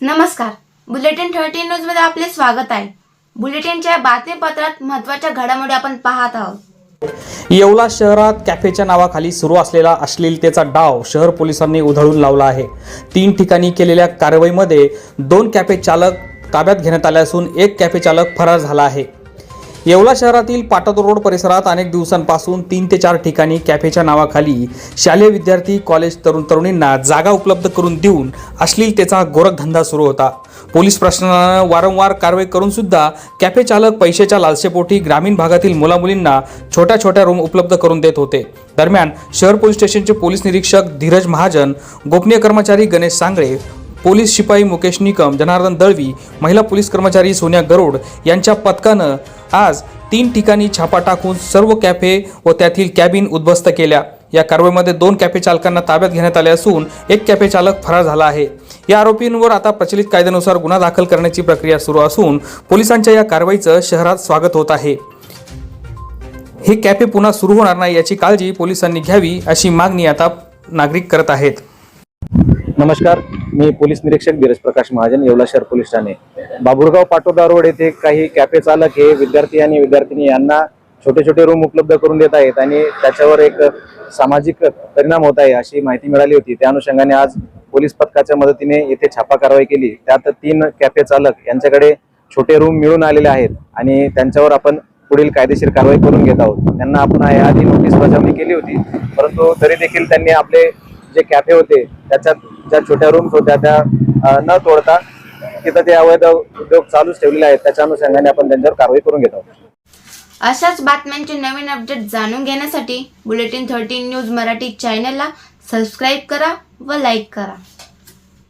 नमस्कार. Bulletin thirteen न्यूजमध्ये आपले स्वागत आहे. बुलेटिनच्या बातमीपत्रात महत्त्वाच्या घडामोडी आपण पाहत आहोत. येवला शहरात कॅफेच्या नावाखाली सुरू असलेला अश्लीलतेचा डाव शहर पोलिसांनी उधळून लावला आहे. तीन ठिकाणी केलेल्या कारवाईमध्ये दोन कॅफे चालक ताब्यात घेण्यात आले असून एक कॅफे चालक फरार झाला आहे. येवला शहरातील पाटद रोड परिसरात अनेक दिवसांपासून तीन ते चार ठिकाणी कॅफेच्या नावाखाली शालेय विद्यार्थी कॉलेज तरुण तरुणींना जागा उपलब्ध करून देऊन अश्लीलतेचा गोरखधंदा सुरू होता. पोलीस प्रशासनानं वारंवार कारवाई करून सुद्धा कॅफे चालक पैशाच्या लालसेपोटी ग्रामीण भागातील मुलामुलींना छोट्या छोट्या रूम उपलब्ध करून देत होते. दरम्यान शहर पोलीस स्टेशनचे पोलीस निरीक्षक धीरज महाजन गोपनीय कर्मचारी गणेश सांगळे पोलीस शिपाई मुकेश निकम जनार्दन दळवी महिला पोलीस कर्मचारी सोनिया गरुड यांच्या पथकानं आज तीन ठिकाणी छापा टाकून सर्व कॅफे व त्यातील कॅबिन उद्ध्वस्त केल्या. या कारवाईमध्ये दोन कॅफे चालकांना ताब्यात घेण्यात आले असून एक कॅफे चालक फरार झाला आहे. या आरोपींवर आता प्रचलित कायद्यानुसार गुन्हा दाखल करण्याची प्रक्रिया सुरू असून पोलिसांच्या या कारवाईचं शहरात स्वागत होत आहे. हे कॅफे पुन्हा सुरू होणार नाही याची काळजी पोलिसांनी घ्यावी अशी मागणी आता नागरिक करत आहेत. नमस्कार मी पोलीस निरीक्षक धीरज प्रकाश महाजन येवला शहर पोलीस ठाणे. बाबुरगाव पाटोदा रोड येथे काही कॅफे चालक हे विद्यार्थी आणि विद्यार्थिनी यांना छोटे छोटे रूम उपलब्ध करून देत आहेत आणि त्याच्यावर एक सामाजिक परिणाम होत आहे अशी माहिती मिळाली होती. त्या अनुषंगाने आज पोलीस पथकाच्या मदतीने येथे छापा कारवाई केली. त्यात तीन कॅफे चालक यांच्याकडे छोटे रूम मिळून आलेले आहेत आणि त्यांच्यावर आपण पुढील कायदेशीर कारवाई करून घेत आहोत. त्यांना आपण याआधी नोटीस बजावणी केली होती परंतु तरी देखील त्यांनी आपले जे कॅफे होते त्याच्यात ज्या छोट्या रूम्स होत्या त्या न तोडता तिथं ते अवैध उद्योग चालूच ठेवलेले आहेत. त्याच्या अनुषंगाने आपण त्यांच्यावर कारवाई करून घेत आहोत. अशाच बातम्यांचे नवीन अपडेट जाणून घेण्यासाठी बुलेटिन थर्टीन न्यूज मराठी चॅनलला सबस्क्राईब करा व लाईक करा.